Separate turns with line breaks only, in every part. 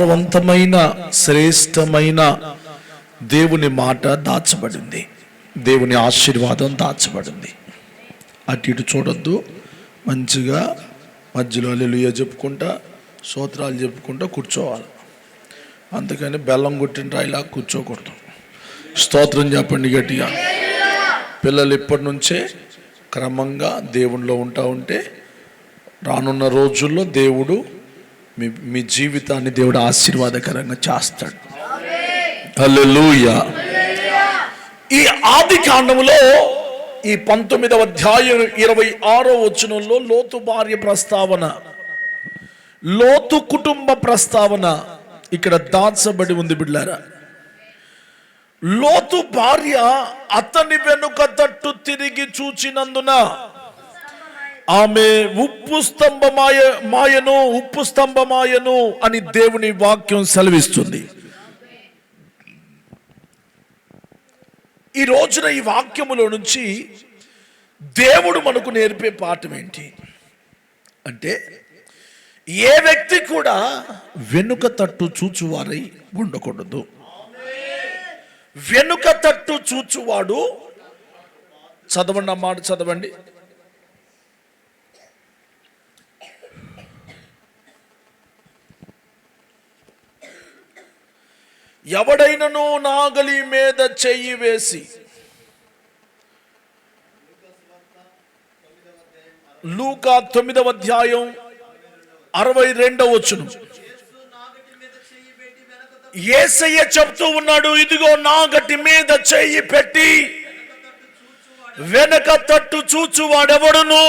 సారవంతమైన శ్రేష్టమైన దేవుని మాట దాచబడింది. దేవుని ఆశీర్వాదం దాచబడింది. అటు ఇటు చూడొద్దు. మంచిగా మధ్యలో అల్లుయ చెప్పుకుంటా సూత్రాలు చెప్పుకుంటా కూర్చోవాలి. అందుకని బెల్లం కొట్టిన రాయిలా కూర్చోకూడదు. స్తోత్రం చెప్పండి గట్టిగా. పిల్లలు ఇప్పటి నుంచే క్రమంగా దేవునిలో ఉంటా ఉంటే రానున్న రోజుల్లో దేవుడు మీ మీ జీవితాన్ని దేవుడు ఆశీర్వాదకరంగా చేస్తాడు. హల్లెలూయా. ఈ ఆది కాండములో ఈ పంతొమ్మిదవ అధ్యాయం ఇరవై ఆరో వచనంలో లోతు భార్య ప్రస్తావన లోతు కుటుంబ ప్రస్తావన ఇక్కడ దాచబడి ఉంది బిడ్డారా లోతు భార్య అతని వెనుక తట్టు తిరిగి చూచినందున ఆమె ఉప్పు స్తంభమాయ మాయను ఉప్పు స్తంభమాయను అని దేవుని వాక్యం సెలవిస్తుంది. ఈ రోజున ఈ వాక్యములో నుంచి దేవుడు మనకు నేర్పే పాఠం ఏంటి? అంటే ఏ వ్యక్తి కూడా వెనుక తట్టు చూచువారై ఉండకూడదు. వెనుక తట్టు చూచువాడు చదవండి అమ్మాట చదవండి. ఎవడైనను నాగలి మీద చెయ్యి వేసి లూకా తొమ్మిదవ అధ్యాయం అరవై రెండవ వచ్చును ఏసయ్య చెప్తూ ఉన్నాడు ఇదిగో నాగటి మీద చెయ్యి పెట్టి వెనక తట్టు చూచువాడెవడును?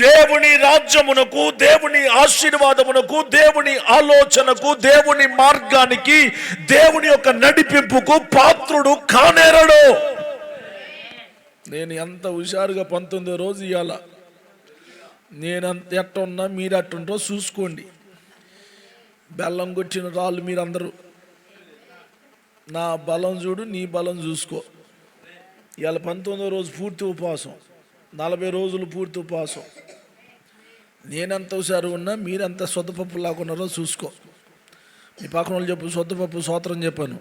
దేవుని రాజ్యమునకు దేవుని ఆశీర్వాదమునకు దేవుని ఆలోచనకు దేవుని మార్గానికి దేవుని యొక్క నడిపింపుకు పాత్రుడు కానేరడు. నేను ఎంత హుషారుగా పంతొమ్మిదో రోజు ఇవాళ నేను అంత ఎట్ట ఉన్నా మీరు అట్టుంటో చూసుకోండి. బెల్లం కొట్టిన రాళ్ళు మీరందరూ. నా బలం చూడు నీ బలం చూసుకో. ఇవాళ పంతొమ్మిదో రోజు పూర్తి ఉపవాసం. నలభై రోజులు పూర్తి ఉపవాసం. నేనెంత హుషారు ఉన్నా మీరెంత సొద్దపప్పు లాకున్నారో చూసుకో. మీ పక్కన వాళ్ళు చెప్పు సొద్దపప్పు సోత్రం చెప్పాను.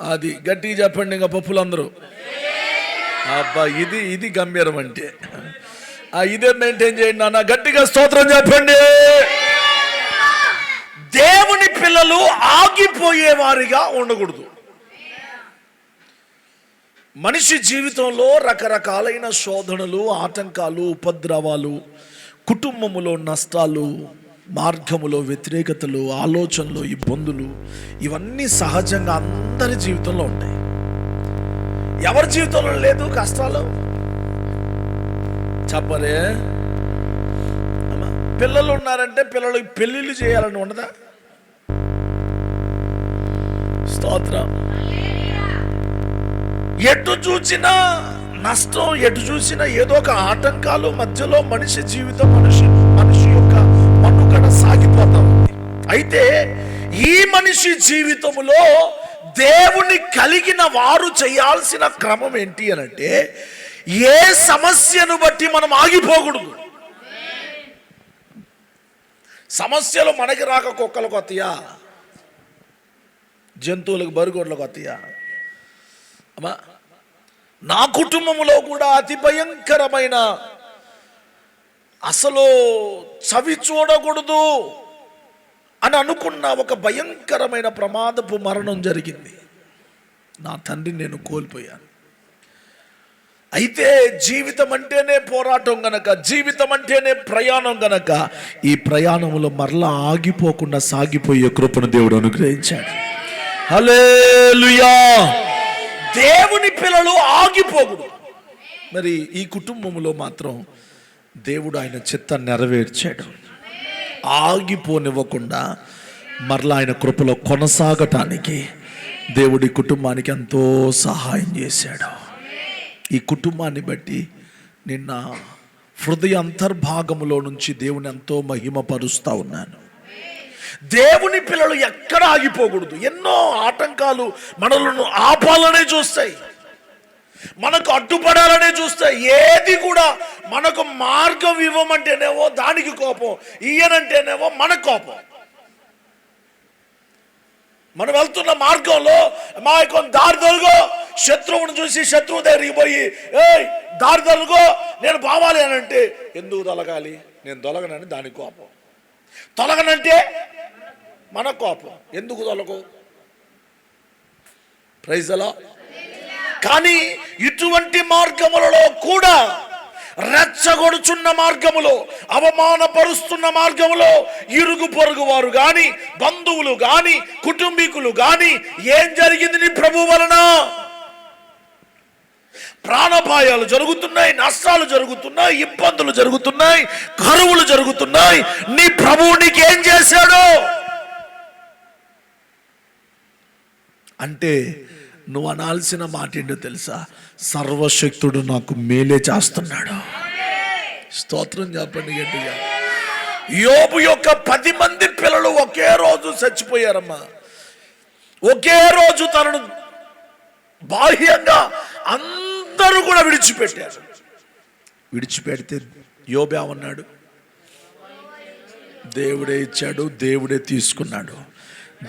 అది గట్టిగా చెప్పండి ఇంకా పప్పులు అందరూ అబ్బా ఇది ఇది గంభీరం అంటే. ఆ ఇదే మెయింటైన్ చేయండి నాన్న? గట్టిగా స్తోత్రం చెప్పండి. దేవుని పిల్లలు ఆగిపోయేవారిగా ఉండకూడదు. మనిషి జీవితంలో రకరకాలైన శోధనలు ఆటంకాలు ఉపద్రవాలు కుటుంబములో నష్టాలు మార్గములో వ్యతిరేకతలు ఆలోచనలు ఇబ్బందులు ఇవన్నీ సహజంగా అందరి జీవితంలో ఉంటాయి. ఎవరి జీవితంలో లేదు కష్టాలు? చెప్పలే. పిల్లలు ఉన్నారంటే పిల్లలకి పెళ్ళిళ్ళు చేయాలని ఉండదా? స్తోత్రం. ఎటు చూసినా నష్టం ఎటు చూసినా ఏదో ఒక ఆటంకాలు మధ్యలో మనిషి జీవితం మనిషి మనిషి యొక్క మనుగడ సాగిపోతా. ఉంది అయితే ఈ మనిషి జీవితంలో దేవుని కలిగిన వారు చేయాల్సిన క్రమం ఏంటి అని అంటే ఏ సమస్యను బట్టి మనం ఆగిపోకూడదు. సమస్యలు మనకి రాక కుక్కలకు వస్తాయా? జంతువులకు బరుగోడ్లకు వస్తాయా? అమ్మా నా కుటుంబంలో కూడా అతి భయంకరమైన అసలు చవి చూడకూడదు అని అనుకున్న ఒక భయంకరమైన ప్రమాదపు మరణం జరిగింది. నా తండ్రి నేను కోల్పోయాను. అయితే జీవితం అంటేనే పోరాటం గనక జీవితం అంటేనే ప్రయాణం గనక ఈ ప్రయాణంలో మరలా ఆగిపోకుండా సాగిపోయే కృపను దేవుడు అనుగ్రహించాడు. లుయా దేవుని పిల్లలు ఆగిపోకూడదు. మరి ఈ కుటుంబంలో మాత్రం దేవుడు ఆయన చిత్తాన్ని నెరవేర్చాడు. ఆగిపోనివ్వకుండా మరలా ఆయన కృపలో కొనసాగటానికి దేవుడి కుటుంబానికి ఎంతో సహాయం చేశాడు. ఈ కుటుంబాన్ని బట్టి నిన్న హృదయ అంతర్భాగంలో నుంచి దేవుని ఎంతో మహిమపరుస్తూ ఉన్నాను. దేవుని పిల్లలు ఎక్కడ ఆగిపోకూడదు. ఎన్నో ఆటంకాలు మనలను ఆపాలనే చూస్తాయి. మనకు అడ్డుపడాలనే చూస్తాయి. ఏది కూడా మనకు మార్గం ఇవ్వమంటేనేమో దానికి కోపం ఇయ్యనంటేనేమో మన కోపం. మనం వెళ్తున్న మార్గంలో మా యొక్క దారి తొలగో శత్రువును చూసి శత్రువు దగ్గరికి పోయి ఏయ్ దారి తొలగో నేను బావాలి అని అంటే ఎందుకు తొలగాలి? నేను తొలగనని దానికి కోపం. తొలగనంటే మన కోపం. ఎందుకు తొలకు? ప్రైజ్ అలా కానీ ఇటువంటి మార్గములలో కూడా రెచ్చగొడుచున్న మార్గములో అవమానపరుస్తున్న మార్గములో ఇరుగు పొరుగు వారు గాని బంధువులు గాని కుటుంబీకులు గాని ఏం జరిగింది నీ ప్రభు వలన? ప్రాణపాయాలు జరుగుతున్నాయి నష్టాలు జరుగుతున్నాయి ఇబ్బందులు జరుగుతున్నాయి కరువులు జరుగుతున్నాయి. నీ ప్రభువు నీకేం చేశాడు? అంటే నువ్వు అనాల్సిన మాట ఏంటో తెలుసా? సర్వశక్తుడు నాకు మేలే చేస్తున్నాడు. స్తోత్రం చెప్పండి గట్టిగా. యోబు యొక్క పది మంది పిల్లలు ఒకే రోజు చచ్చిపోయారమ్మా. ఒకే రోజు తనను బాహ్యంగా అందరూ కూడా విడిచిపెట్టారు. విడిచిపెడితే యోబే ఉన్నాడు దేవుడే ఇచ్చాడు దేవుడే తీసుకున్నాడు.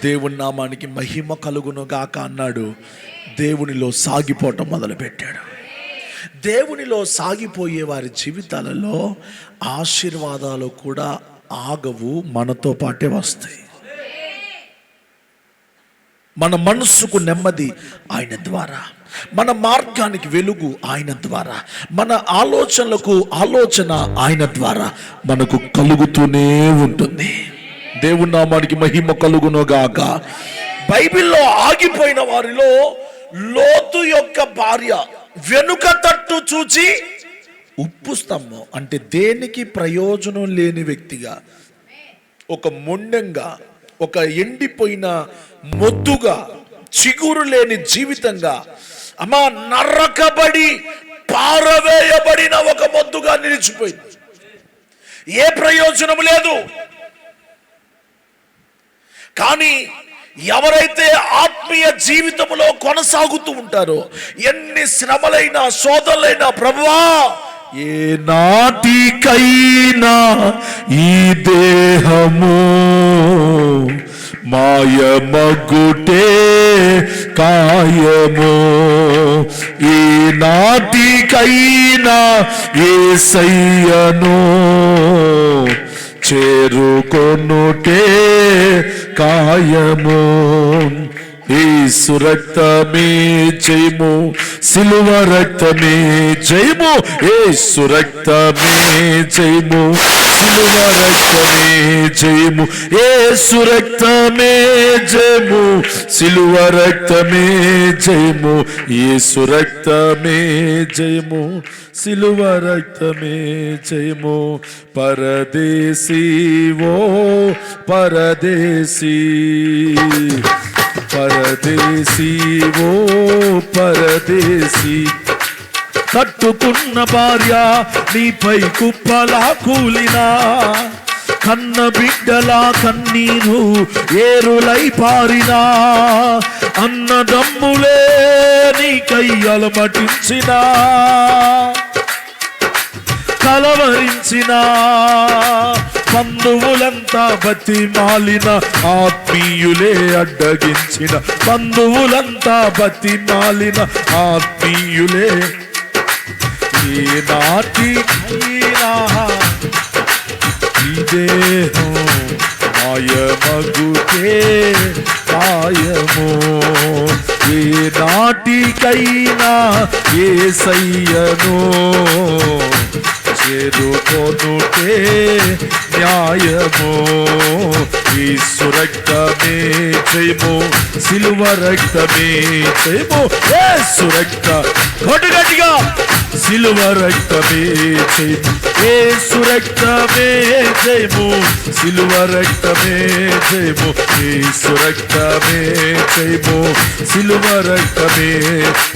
దేవుని నామానికి మహిమ కలుగును గాక అన్నాడు. దేవునిలో సాగిపోవటం మొదలుపెట్టాడు. దేవునిలో సాగిపోయే వారి జీవితాలలో ఆశీర్వాదాలు కూడా ఆగవు మనతో పాటే వస్తాయి. మన మనస్సుకు నెమ్మది ఆయన ద్వారా. మన మార్గానికి వెలుగు ఆయన ద్వారా. మన ఆలోచనలకు ఆలోచన ఆయన ద్వారా మనకు కలుగుతూనే ఉంటుంది. దేవుని నామానికి మహిమ కలుగునుగాక. బైబిల్లో ఆగిపోయిన వారిలో లోతు యొక్క భార్య వెనుక తట్టు చూచి ఉప్పు స్తంభం అంటే దేనికి ప్రయోజనం లేని వ్యక్తిగా ఒక మొండంగా ఒక ఎండిపోయిన మొద్దుగా చిగురు లేని జీవితంగా అమ్మా నరకబడి పారవేయబడిన ఒక మొద్దుగా నిలిచిపోయింది. ఏ ప్రయోజనం లేదు. కానీ ఎవరైతే ఆత్మీయ జీవితంలో కొనసాగుతూ ఉంటారో ఎన్ని శ్రమలైనా శోధనలైనా ప్రభువా ఏ నాటికైనా ఈ దేహము మాయమగుటే కాయము. ఈ నాటికైనా ఏ సయ్యను చేరుకొనుటే కాయము ఈ సురక్తమే జయము సిలువ రక్తమే జయము. ఏ సురక్తమే జయము సిలువ రక్తమే జయము. ఏ సురక్తమే జయము సిలువ రక్తమే జయము. ఏ సురక్తమే జయము. సిలువ రక్తమే చేయము. పరదేశీ ఓ పరదేశీ. పరదేశీ ఓ పరదేశీ. కట్టుకున్న భార్య నీపై కుప్పలా కూలినా. కన్న బిడ్డలా కన్నీరు ఏరులై పారినా. అన్నదమ్ములే నీకై అలమటించినా కలవరించిన బంధువులంతా బతి మాలిన ఆత్మీయులే అడ్డగించిన బంధువులంతా బతి మాలిన ఆత్మీయులే. ఏ నాటి ఈ మాయమగుతే కాయము ఏ నాటికైనా ఏ సయ్యను చేరుకొనుటే న్యాయము ఈ సురక్తమే జయము సిలువ రక్తమే జయము. ఏ సురక్త గట్టిగా సిలువ రక్తమే జయము. ఏ సురక్తమే జయము సిలువ రక్తమే జయము. ఏసు సురక్తమే జయము సిలువ రక్తమే.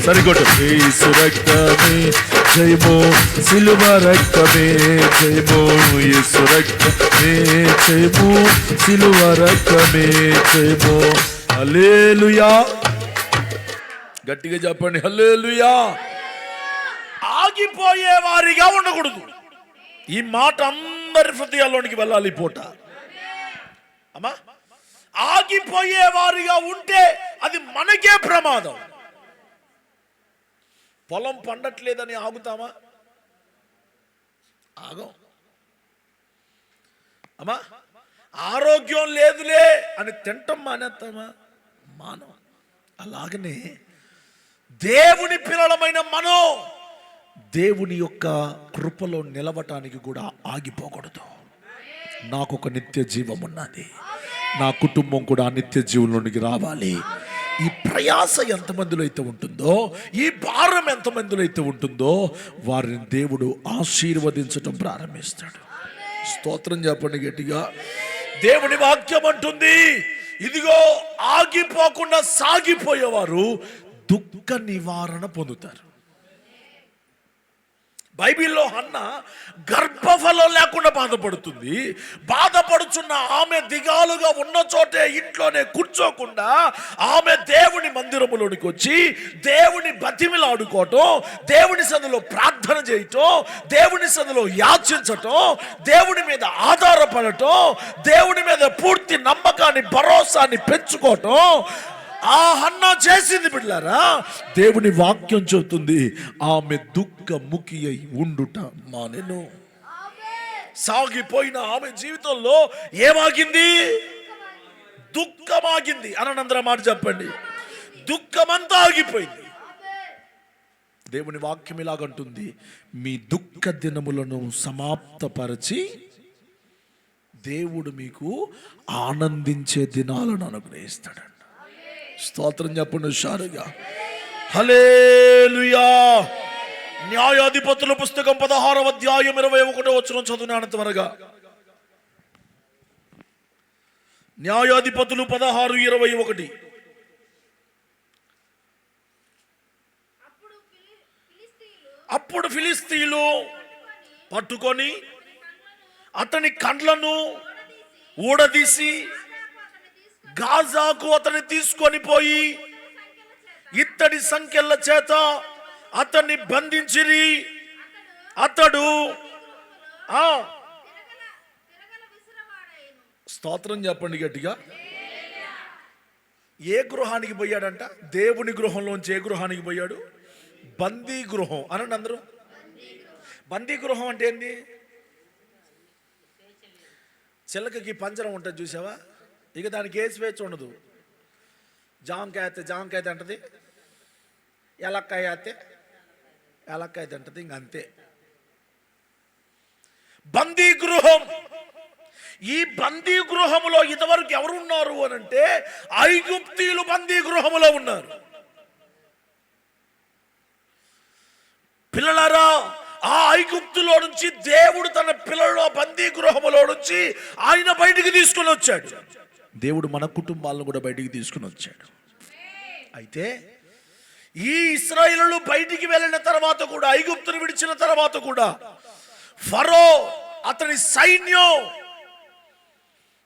సరిగొట్టు. ఏసు రక్తమే జయము సిలువ రక్తమే జయము. ఏసు రక్తమే జయము సిలువ రక్తమే జయము. హల్లెలూయా. గట్టిగా చెప్పండి. హల్లెలూయా. ఆగిపోయే వారిగా ఉండకూడదు. ఈ మాట అందరి హృదయాల్లోనికి వెళ్ళాలి పూట. అమ్మా ఆగిపోయే వారిగా ఉంటే అది మనకే ప్రమాదం. పొలం పండట్లేదని ఆగుతామా? ఆగం. అమ్మా ఆరోగ్యం లేదులే అని తింటం మానేస్తామా? మానవ అలాగనే దేవుని పిల్లలమైన మనం దేవుని యొక్క కృపలో నిలవటానికి కూడా ఆగిపోకూడదు. నాకు ఒక నిత్య జీవం ఉన్నది. నా కుటుంబం కూడా నిత్య జీవంలోనికి రావాలి. ఈ ప్రయాస ఎంతమందిలో అయితే ఉంటుందో ఈ భారం ఎంతమందిలో అయితే ఉంటుందో వారిని దేవుడు ఆశీర్వదించటం ప్రారంభిస్తాడు. స్తోత్రం చెప్పండి గట్టిగా. దేవుని వాక్యం అంటుంది ఇదిగో ఆగిపోకుండా సాగిపోయేవారు దుఃఖ నివారణ పొందుతారు. బైబిల్లో అన్న గర్భఫలం లేకుండా బాధపడుతుంది. బాధపడుచున్న ఆమె దిగాలుగా ఉన్న చోటే ఇంట్లోనే కూర్చోకుండా ఆమె దేవుని మందిరములోనికి వచ్చి దేవుని బతిమిలాడుకోవటం దేవుని సదిలో ప్రార్థన చేయటం దేవుని సదిలో యాచించటం దేవుని మీద ఆధారపడటం దేవుని మీద పూర్తి నమ్మకాన్ని భరోసాన్ని పెంచుకోవటం ఆ హన్న చేసింది బిడ్డారా దేవుని వాక్యం చెబుతుంది ఆమె దుఃఖ ముఖి అయి ఉండుట మానెను. సాగిపోయిన ఆమె జీవితంలో ఏమాగింది? దుఃఖమాగింది. అనంతరం మాట చెప్పండి. దుఃఖమంతా ఆగిపోయింది. దేవుని వాక్యం ఇలాగంటుంది మీ దుఃఖ దినములను సమాప్తపరచి దేవుడు మీకు ఆనందించే దినాలను అనుగ్రహిస్తాడు. స్తోత్రం చెప్పండి షారుగా. హలేలుయా న్యాయాధిపతుల పుస్తకం పదహారవ అధ్యాయం ఇరవై ఒకటో వచ్చిన చదువునాను త్వరగా. న్యాయాధిపతులు పదహారు ఇరవై ఒకటి.
అప్పుడు
అప్పుడు ఫిలిస్తీన్లు పట్టుకొని అతని కండ్లను ఊడదీసి గాజాకు అతన్ని తీసుకొని పోయి ఇత్తడి సంఖ్యల చేత అతన్ని బంధించిరి. అతడు ఆ స్తోత్రం చెప్పండి గట్టిగా. ఏ గృహానికి పోయాడంట? దేవుని గృహంలోంచి ఏ గృహానికి పోయాడు? బందీ గృహం. అనండి అందరూ. బందీ గృహం అంటే ఏంది? చిలకకి పంజరం ఉంటుంది చూసావా? ఇక దానికి ఏ స్వేచ్ఛ ఉండదు. జామకాయ అయితే జామకాయ తింటది ఎలక్కాయ అయితే ఎలక్కాయ తింటది ఇంక అంతే. బందీ గృహం ఈ బందీ గృహములో ఇంతవరకు ఎవరు ఉన్నారు అని అంటే ఐగుప్తీలు బందీ గృహములో ఉన్నారు. పిల్లలరా ఆ ఐగుప్తులో నుంచి దేవుడు తన పిల్లల బందీ గృహములో నుంచి ఆయన బయటికి తీసుకుని వచ్చాడు. దేవుడు మన కుటుంబాలను కూడా బయటికి తీసుకుని వచ్చాడు. అయితే ఈ ఇస్రాయిలు బయటికి వెళ్ళిన తర్వాత కూడా ఐగుప్తును విడిచిన తర్వాత కూడా ఫరో అతని సైన్యం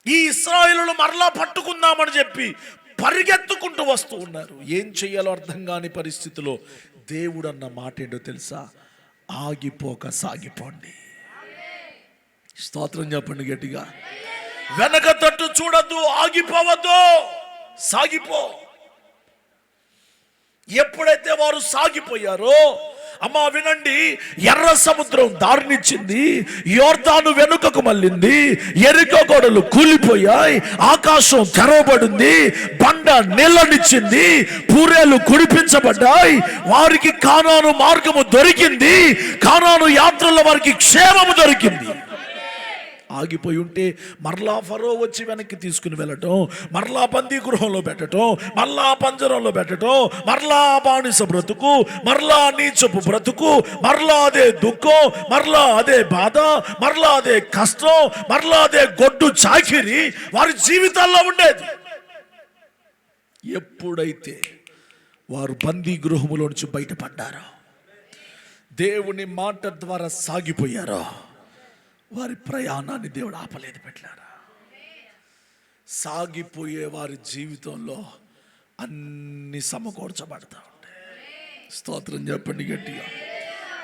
ఈ ఇస్రాయిలు మరలా పట్టుకుందామని చెప్పి పరిగెత్తుకుంటూ వస్తూ ఉన్నారు. ఏం చెయ్యాలో అర్థం కాని పరిస్థితిలో దేవుడు అన్న మాట ఏంటో తెలుసా? ఆగిపోక సాగిపోండి. స్తోత్రం చెప్పండి గట్టిగా. వెనక తట్టు చూడద్దు ఆగిపోవద్దు. సాగిపో. ఎప్పుడైతే వారు సాగిపోయారో అమ్మా వినండి ఎర్ర సముద్రం దారినిచ్చింది యోర్దాను వెనుకకు మళ్ళింది ఎరుక గోడలు కూలిపోయాయి ఆకాశం తెరవబడింది బండ నీళ్ళనిచ్చింది పూరేలు కుడిపించబడ్డాయి వారికి కానాను మార్గము దొరికింది కానాను యాత్రలో వారికి క్షేమము దొరికింది. ఆగిపోయి ఉంటే మరలా ఫరో వచ్చి వెనక్కి తీసుకుని వెళ్ళటం మరలా బందీ గృహంలో పెట్టడం మరలా పంజరంలో పెట్టటం మరలా బానిస బ్రతుకు మరలా నీచపు బ్రతుకు మరలా అదే దుఃఖం మరలా అదే బాధ మరలా అదే కష్టం మరలా అదే గొడ్డు చాకిరి వారి జీవితాల్లో ఉండేది. ఎప్పుడైతే వారు బందీ గృహములో నుంచి బయటపడ్డారో దేవుని మాట ద్వారా సాగిపోయారో వారి ప్రయాణాన్ని దేవుడు ఆపలేదు పెట్టారా సాగిపోయే వారి జీవితంలో అన్ని సమకూర్చబడతా ఉంటాయి స్తోత్రం చెప్పండి గట్టిగా.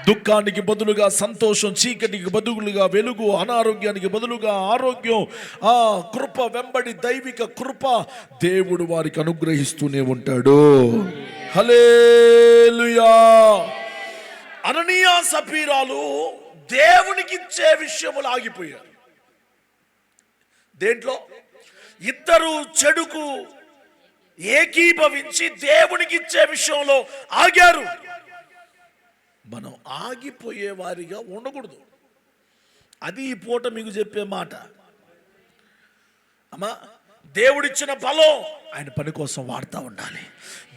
దుఃఖానికి బదులుగా సంతోషం చీకటికి బదులుగా వెలుగు అనారోగ్యానికి బదులుగా ఆరోగ్యం ఆ కృప వెంబడి దైవిక కృప దేవుడు వారికి అనుగ్రహిస్తూనే ఉంటాడు. హలేలుయా అననీయా సపీరాలు దేవునికి ఇచ్చే విషయములు ఆగిపోయారు. దేంట్లో? ఇద్దరు చెడుకు ఏకీభవించి దేవునికి ఇచ్చే విషయంలో ఆగారు. మనం ఆగిపోయే వారిగా ఉండకూడదు. అది ఈ పూట మీకు చెప్పే మాట. అమ్మా దేవుడిచ్చిన బలం ఆయన పని కోసం వాడుతూ ఉండాలి.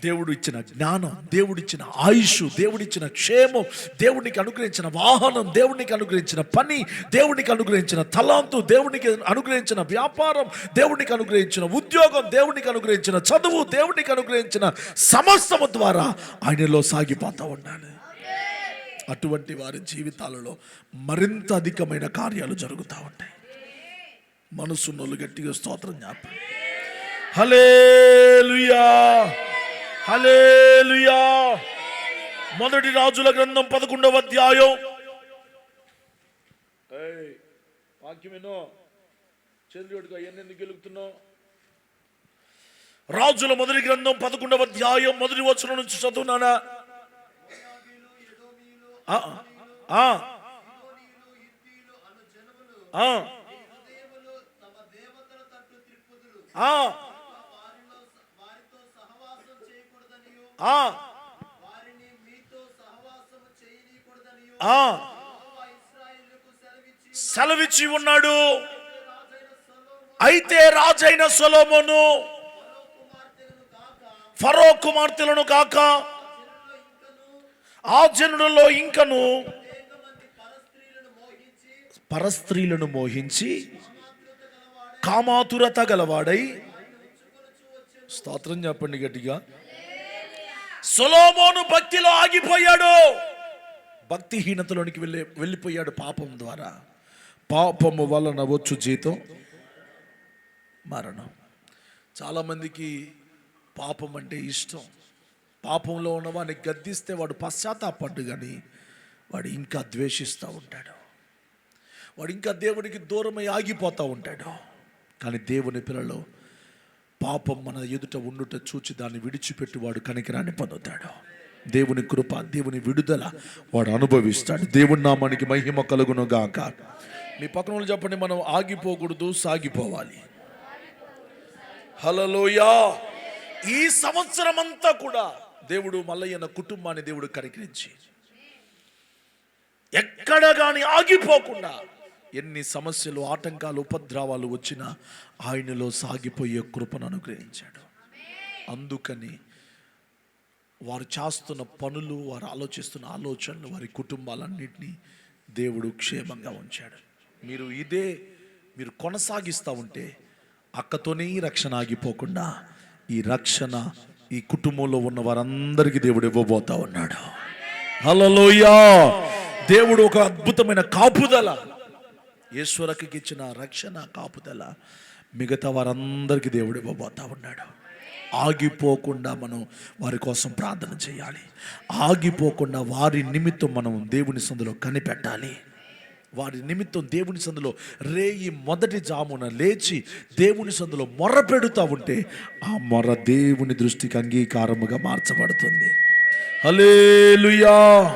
దేవుడు ఇచ్చిన జ్ఞానం దేవుడిచ్చిన ఆయుష్ దేవుడిచ్చిన క్షేమం దేవునికి అనుగ్రహించిన వాహనం దేవునికి అనుగ్రహించిన పని దేవునికి అనుగ్రహించిన తలాంతు దేవునికి అనుగ్రహించిన వ్యాపారం దేవునికి అనుగ్రహించిన ఉద్యోగం దేవునికి అనుగ్రహించిన చదువు దేవునికి అనుగ్రహించిన సమస్తము ద్వారా ఆయనలో సాగిపోతూ ఉండాలి అటువంటి వారి జీవితాలలో మరింత అధికమైన కార్యాలు జరుగుతూ ఉంటాయి. మనసున్నోళ్ళు గట్టిగా స్తోత్రం జ్ఞాపం హలేలుయా హలేలుయా మొదటి రాజుల గ్రంథం పదకొండవ అధ్యాయం. వాక్యమేనో చంద్రుడిగా ఎన్నెందుకు గెలుగుతున్నావు రాజుల మొదటి గ్రంథం పదకొండవ అధ్యాయం మొదటి వచనం నుంచి చదువునానా? ఆ, సెలవిచ్చి ఉన్నాడు. అయితే రాజైన సొలోమోను ఫరో కుమార్తెలను కాక ఆ జనులలో ఇంకను పరస్త్రీలను మోహించి కామాతురత గలవాడై. స్తోత్రం చెప్పండి గట్టిగా. సొలోమోను భక్తిలో ఆగిపోయాడు. భక్తిహీనతలోనికి వెళ్ళి వెళ్ళిపోయాడు పాపం ద్వారా. పాపము వలన వచ్చు జీతం మరణం. చాలామందికి పాపం అంటే ఇష్టం. పాపంలో ఉన్నవాడిని గద్దిస్తే వాడు పశ్చాత్తాపడ్డు కానీ వాడు ఇంకా ద్వేషిస్తూ ఉంటాడు. వాడు ఇంకా దేవునికి దూరమై ఆగిపోతూ ఉంటాడు. కానీ దేవుని పిల్లలు పాపం మన ఎదుట ఉండుట చూచి దాన్ని విడిచిపెట్టి వాడు కనికరాన్ని పొందుతాడు. దేవుని కృప దేవుని విడుదల వాడు అనుభవిస్తాడు. దేవుని నామానికి మహిమ కలుగును గాక. మీ పక్కన చెప్పండి మనం ఆగిపోకూడదు సాగిపోవాలి. హలలోయా ఈ సంవత్సరం అంతా కూడా దేవుడు మల్లయ్యన కుటుంబాన్ని దేవుడు కనికరించి ఎక్కడ కానీ ఆగిపోకుండా ఎన్ని సమస్యలు ఆటంకాలు ఉపద్రవాలు వచ్చినా ఆయనలో సాగిపోయే కృపను అనుగ్రహించాడు. అందుకని వారు చేస్తున్న పనులు వారు ఆలోచిస్తున్న ఆలోచనలు వారి కుటుంబాలన్నింటినీ దేవుడు క్షేమంగా ఉంచాడు. మీరు ఇదే మీరు కొనసాగిస్తూ ఉంటే అక్కతోనే ఈ రక్షణ ఆగిపోకుండా ఈ రక్షణ ఈ కుటుంబంలో ఉన్న వారందరికీ దేవుడు ఇవ్వబోతా ఉన్నాడు. హలోయా దేవుడు ఒక అద్భుతమైన కాపుదల ఈశ్వరకి ఇచ్చిన రక్షణ కాపుదల మిగతా వారందరికీ దేవుడు ఇవ్వబోతా ఉన్నాడు. ఆగిపోకుండా మనం వారి కోసం ప్రార్థన చేయాలి. ఆగిపోకుండా వారి నిమిత్తం మనం దేవుని సందులో కనిపెట్టాలి. వారి నిమిత్తం దేవుని సందులో రేయి మొదటి జామున లేచి దేవుని సందులో మొర్ర పెడుతూ ఉంటే ఆ మొర్ర దేవుని దృష్టికి అంగీకారముగా మార్చబడుతుంది. హలేలుయా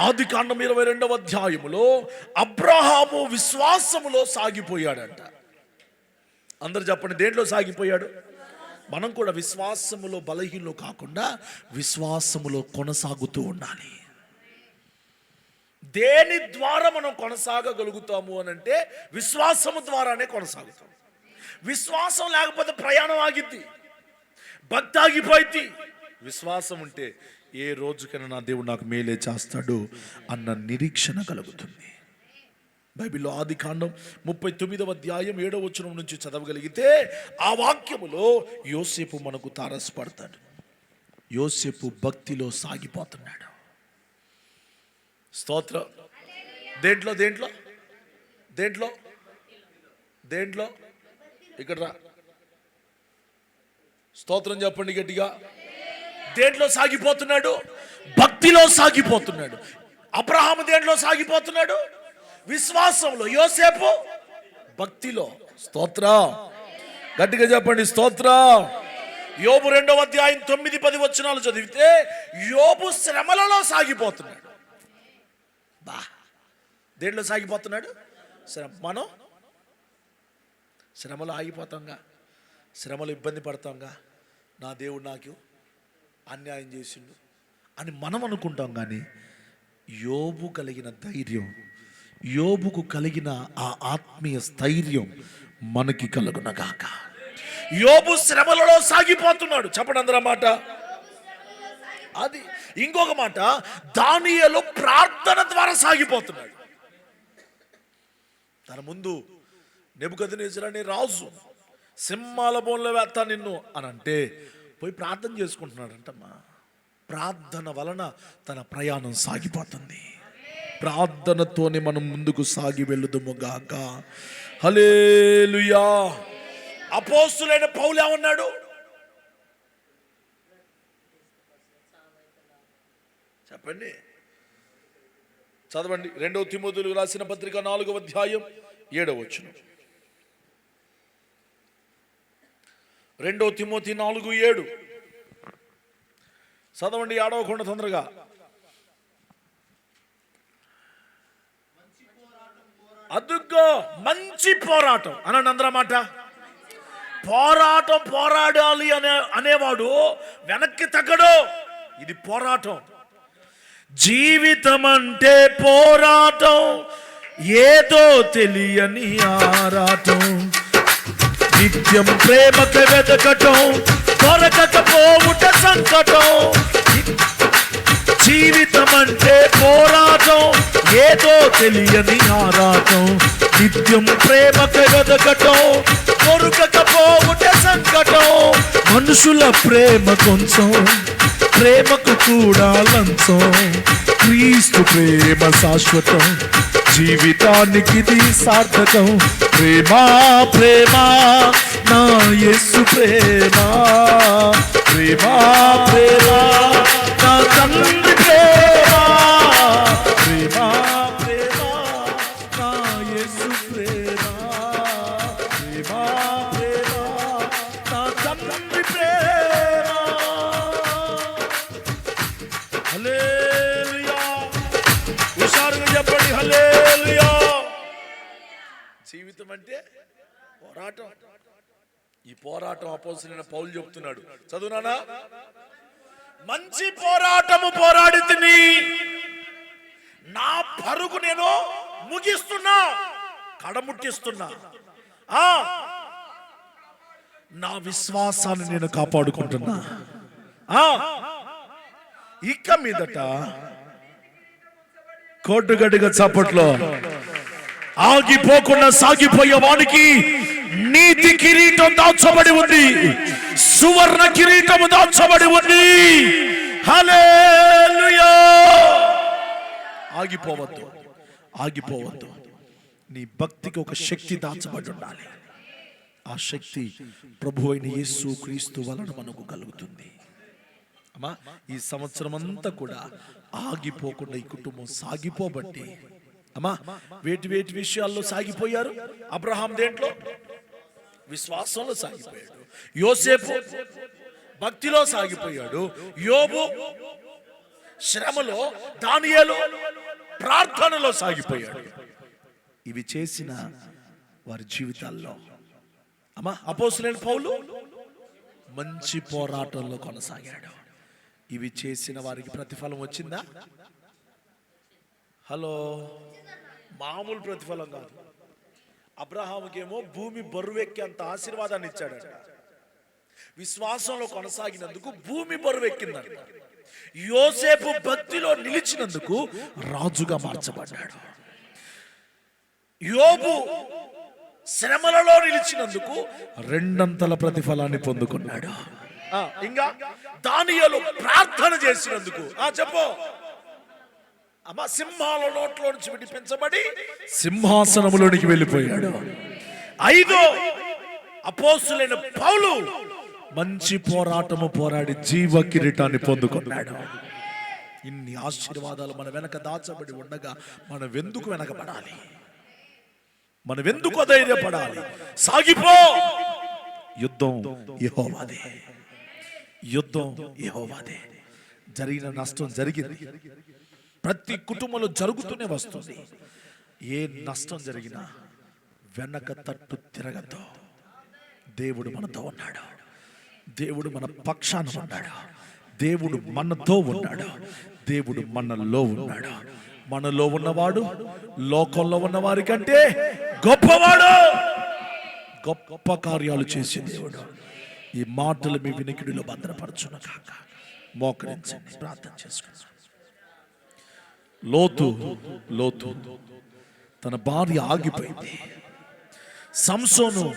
ఆది కాండం ఇరవై రెండవ అధ్యాయములో అబ్రహాము విశ్వాసములో సాగిపోయాడంట. అందరు చెప్పండి దేంట్లో సాగిపోయాడు? మనం కూడా విశ్వాసములో బలహీనలు కాకుండా విశ్వాసములో కొనసాగుతూ ఉండాలి. దేని ద్వారా మనం కొనసాగగలుగుతాము అని అంటే విశ్వాసము ద్వారానే కొనసాగుతాం. విశ్వాసం లేకపోతే ప్రయాణం ఆగిద్ది భక్తి ఆగిపోయింది విశ్వాసం ఉంటే ఏ రోజుకైనా నా దేవుడు నాకు మేలే చేస్తాడు అన్న నిరీక్షణ కలుగుతుంది. బైబిల్లో ఆది కాండం ముప్పై తొమ్మిదవ అధ్యాయం ఏడవ వచనం నుంచి చదవగలిగితే ఆ వాక్యములో యోసేపు మనకు తారసపడతాడు. యోసేపు భక్తిలో సాగిపోతున్నాడు. స్తోత్రం. దేంట్లో దేంట్లో? దేంట్లో? దేంట్లో? ఇక్కడ రా. స్తోత్రం చెప్పండి గట్టిగా. దేంట్లో సాగిపోతున్నాడు? భక్తిలో సాగిపోతున్నాడు. అబ్రహాము దేంట్లో సాగిపోతున్నాడు? విశ్వాసంలో. యోసేపు భక్తిలో. స్తోత్ర. గట్టిగా చెప్పండి స్తోత్ర. యోబు రెండవ అధ్యాయం తొమ్మిది పది వచనాలు చదివితే యోబు శ్రమలలో సాగిపోతున్నాడు. బా. దేంట్లో సాగిపోతున్నాడు? శ్రమ. మనం శ్రమలో ఆగిపోతాంగా. శ్రమలో ఇబ్బంది పడతాంగా. నా దేవుడు నాకు అన్యాయం చేసిండు అని మనం అనుకుంటాం కానీ యోబు కలిగిన ధైర్యం యోబుకు కలిగిన ఆ ఆత్మీయ స్థైర్యం మనకి కలుగునగాక. యోబు శ్రమలలో సాగిపోతున్నాడు. చెప్పండి అందరూ మాట. అది ఇంకొక మాట దానియలు ప్రార్థన ద్వారా సాగిపోతున్నాడు. తన ముందు నెబుకదినేజరని రాజు సింహాల బోన్లో వేస్తా నిన్ను అని అంటే పోయి ప్రార్థన చేసుకుంటున్నాడంటమ్మా. ప్రార్థన వలన తన ప్రయాణం సాగిపోతుంది. ప్రార్థనతోనే మనం ముందుకు సాగి వెళ్ళుదుము గాక. హలేలుయా అపోస్తులైన పౌలు ఏమన్నాడు? చెప్పండి. చదవండి. రెండవ తిమోతులు రాసిన పత్రిక నాలుగవ అధ్యాయం ఏడవ వచ్చును రెండో తిమోతి నాలుగు ఏడు. చదవండి ఆడవకుండా తొందరగా. అదుగో మంచి పోరాటం. అనండి అందరమాట పోరాటం పోరాడాలి అనే అనేవాడు వెనక్కి తగ్గడు. ఇది పోరాటం. జీవితం అంటే పోరాటం. ఏదో తెలియని ఆరాటం. నిత్యం ప్రేమకు వెతకటం దొరకకపోవుట సంకటం. జీవితం అంటే పోరాటం ఏదో తెలియని ఆరాటం. నిత్యం ప్రేమకు వెతకటం దొరకకపోవుట సంకటం. మనుషుల ప్రేమ కొంచెం ప్రేమకు కూడా లంచం. క్రీస్తు ప్రేమ శాశ్వతం. జీవితానికి సార్థకం. ప్రేమ ప్రేమ నా యేసు ప్రేమ. ప్రేమ ప్రేమ నా తండ్రి పోరాటం. ఈ పోరాటం అపోసిన పౌలు చెప్తున్నాడు. చదువునానా మంచి పోరాటము పోరాడి తిని నా పరుగు నేను ముగిస్తున్నా. కడముట్టిస్తున్నా. ఆ. నా విశ్వాసాన్ని నేను కాపాడుకుంటున్నా. ఆ. ఇక మీదట కోటుగడిగా చప్పట్లో ఆగిపోకుండా సాగిపోయే వాడికి నీతి కిరీటం దాచబడి ఉంది. సువర్ణ కిరీటము దాచబడి ఉంది. ఆగిపోవద్దు. ఆగిపోవద్దు. నీ భక్తికి ఒక శక్తి దాచబడి ఉండాలి. ఆ శక్తి ప్రభు అయిన యేసు క్రీస్తు వలన మనకు కలుగుతుంది. అమ్మా ఈ సంవత్సరం అంతా కూడా ఆగిపోకుండా ఈ కుటుంబం సాగిపోబట్టి అమ్మా వేటి వేటి విషయాల్లో సాగిపోయారు? అబ్రహాం దేంట్లో? విశ్వాసంలో సాగిపోయాడు. యోసేపు భక్తిలో సాగిపోయాడు. యోబు శ్రమలో దానియలు ప్రార్థనలో సాగిపోయాడు. ఇవి చేసిన వారి జీవితాల్లో. అమ్మా అపోసులైన పౌలు మంచి పోరాటంలో కొనసాగాడు. ఇవి చేసిన వారికి ప్రతిఫలం వచ్చిందా? హలో మామూలు ప్రతిఫలం కాదు. అబ్రహాముకేమో భూమి బరువెక్కేంత ఆశీర్వాదాన్ని ఇచ్చాడట. విశ్వాసంలో కొనసాగినందుకు భూమి బరువెక్కిందంట. యోసేపు భక్తిలో నిలిచినందుకు రాజుగా మార్చబడ్డాడు. యోబు శ్రమలలో నిలిచినందుకు రెండంతల ప్రతిఫలాన్ని పొందుకున్నాడు. ఇంకా? దానియలు ప్రార్థన చేసినందుకు. ఆ చెప్పు. అమ్మ సింహాల నోట్లో నుంచి విడిపించబడి సింహాసనములోనికి వెళ్ళిపోయాడు. ఐదో అపోసులైన పౌలు మంచి పోరాటము పోరాడి జీవ కిరీటాన్ని పొందుకున్నాడు. ఇన్ని ఆశీర్వాదాలు మన వెనక దాచబడి ఉండగా మనం ఎందుకు వెనకబడాలి? మనం ఎందుకు అధైర్యపడాలి? సాగిపో! యుద్ధం యెహోవాదే. యుద్ధం యెహోవాదే. జరిగిన నష్టం జరిగింది. ప్రతి కుటుంబంలో జరుగుతూనే వస్తుంది. ఏ నష్టం జరిగినా వెనక తట్టు తిరగద్దు. దేవుడు మనతో ఉన్నాడు. దేవుడు మన పక్షాన ఉన్నాడు. దేవుడు మనతో ఉన్నాడు. దేవుడు మనలో ఉన్నాడు. మనలో ఉన్నవాడు లోకంలో ఉన్నవారి కంటే గొప్పవాడు. గొప్ప కార్యాలు చేసే దేవుడు. ఈ మాటలు మీ వినికిడిలో భద్రపరచున కాక మోకరించండి. ప్రార్థన చేసుకుంటాం లోతు లోతు. తన భార్య ఆగిపోయింది. సంసోను